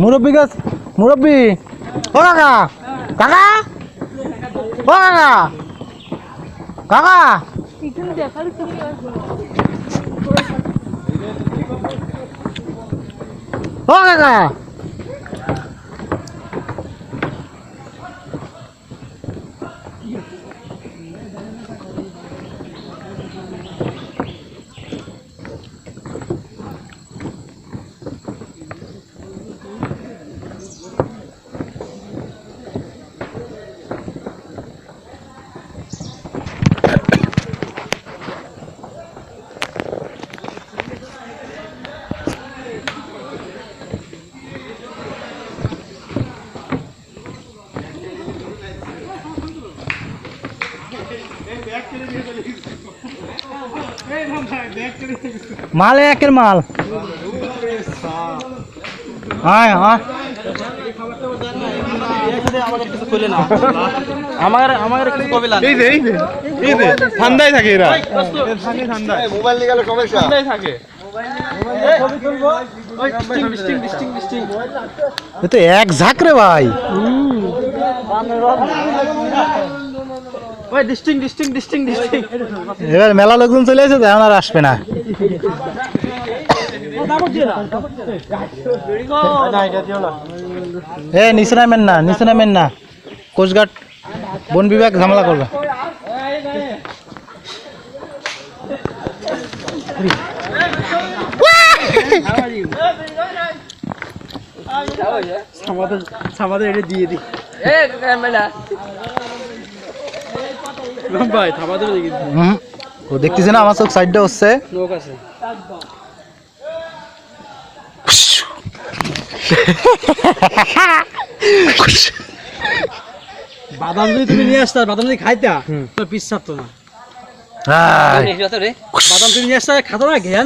মুরব্বী গাছ মুরব্বী। ও কাকা কাকা? ও কাকা কাকা? ও কাকা। মাল একের মাল। আমার আমার কিছু কবে লাগে এই যে এই যে এই যে ঠান্ডায় থাকে এরা। মোবাইল নিয়ে গেলে সমস্যা। ঠান্ডায় থাকে। তো এক ঝাঁক রে ভাই। এবার মেলা লোকজন চলে এসেছে এখন আর আসবে না। এ নিচে নামেন না নিচে নামেন না। কোস্টগার্ড বন বিভাগ ঝামেলা করবে। আমাদের আমাদের এটা দিয়ে দি ভাই থামাদের দিকে হুম। ও দেখতেছেন আমার চোখ সাইডটা হচ্ছে। লোক আছে। বাদাম যদি তুমি নিয়ে আসতা বাদাম যদি খাইতা তো পিস ছাড়তো না। বাদাম তুমি নিয়ে আসতা খাতো না ঘেয়া